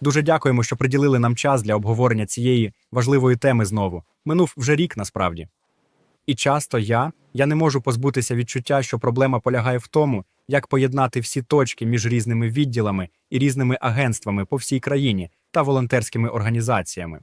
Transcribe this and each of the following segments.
Дуже дякуємо, що приділили нам час для обговорення цієї важливої теми знову. Минув вже рік насправді. І часто я, я не можу позбутися відчуття, що проблема полягає в тому, як поєднати всі точки між різними відділами і різними агентствами по всій країні та волонтерськими організаціями.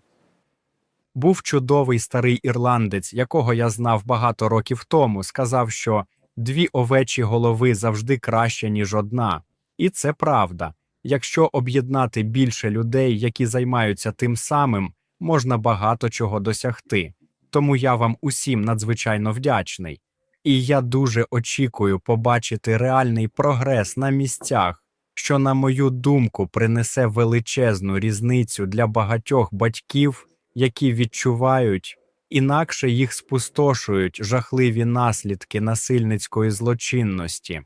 Був чудовий старий ірландець, якого я знав багато років тому, сказав, що дві овечі голови завжди краще, ніж одна. І це правда. Якщо об'єднати більше людей, які займаються тим самим, можна багато чого досягти. Тому я вам усім надзвичайно вдячний. І я дуже очікую побачити реальний прогрес на місцях, що, на мою думку, принесе величезну різницю для багатьох батьків, які відчувають, інакше їх спустошують жахливі наслідки насильницької злочинності.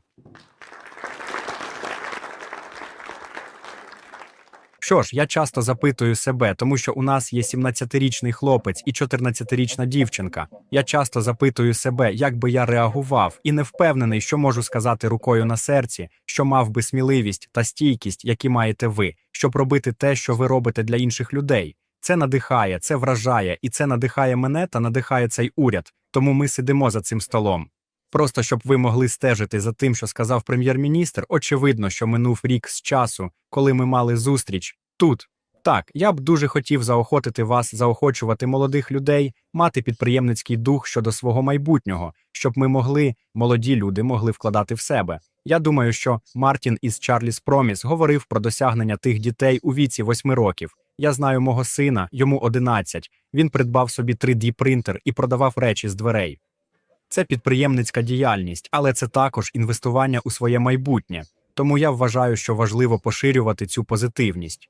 Що ж, я часто запитую себе, тому що у нас є 17-річний хлопець і 14-річна дівчинка. Я часто запитую себе, як би я реагував, і не впевнений, що можу сказати рукою на серці, що мав би сміливість та стійкість, які маєте ви, щоб робити те, що ви робите для інших людей. Це надихає, це вражає, і це надихає мене та надихає цей уряд. Тому ми сидимо за цим столом. Просто щоб ви могли стежити за тим, що сказав прем'єр-міністр, очевидно, що минув рік з часу, коли ми мали зустріч тут. Так, я б дуже хотів заохотити вас, заохочувати молодих людей, мати підприємницький дух щодо свого майбутнього, щоб ми могли, молоді люди, могли вкладати в себе. Я думаю, що Мартін із Чарліс Проміс говорив про досягнення тих дітей у віці восьми років. Я знаю мого сина, йому 11. Він придбав собі 3D-принтер і продавав речі з дверей. Це підприємницька діяльність, але це також інвестування у своє майбутнє. Тому я вважаю, що важливо поширювати цю позитивність.